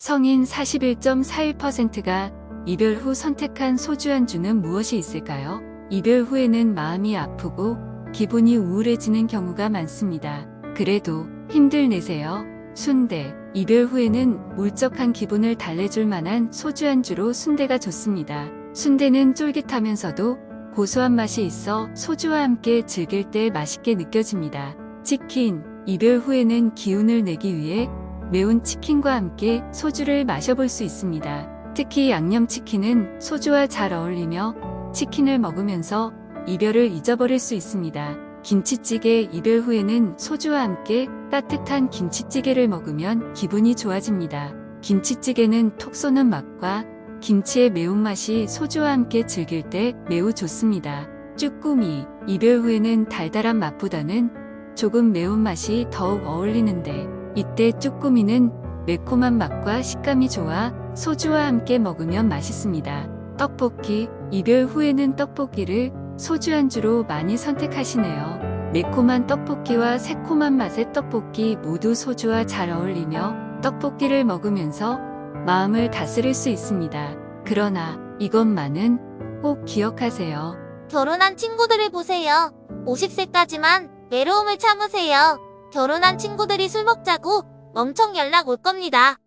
성인 41.41%가 이별 후 선택한 소주 안주는 무엇이 있을까요? 이별 후에는 마음이 아프고 기분이 우울해지는 경우가 많습니다. 그래도 힘들 내세요. 순대. 이별 후에는 울적한 기분을 달래줄 만한 소주 안주로 순대가 좋습니다. 순대는 쫄깃하면서도 고소한 맛이 있어 소주와 함께 즐길 때 맛있게 느껴집니다. 치킨. 이별 후에는 기운을 내기 위해 매운 치킨과 함께 소주를 마셔볼 수 있습니다. 특히 양념치킨은 소주와 잘 어울리며 치킨을 먹으면서 이별을 잊어버릴 수 있습니다. 김치찌개 이별 후에는 소주와 함께 따뜻한 김치찌개를 먹으면 기분이 좋아집니다. 김치찌개는 톡 쏘는 맛과 김치의 매운맛이 소주와 함께 즐길 때 매우 좋습니다. 쭈꾸미 이별 후에는 달달한 맛보다는 조금 매운맛이 더욱 어울리는데 이때 쭈꾸미는 매콤한 맛과 식감이 좋아 소주와 함께 먹으면 맛있습니다. 떡볶이 이별 후에는 떡볶이를 소주 안주로 많이 선택하시네요. 매콤한 떡볶이와 새콤한 맛의 떡볶이 모두 소주와 잘 어울리며 떡볶이를 먹으면서 마음을 다스릴 수 있습니다. 그러나 이것만은 꼭 기억하세요. 결혼한 친구들을 보세요. 50세까지만 외로움을 참으세요. 결혼한 친구들이 술 먹자고 엄청 연락 올 겁니다.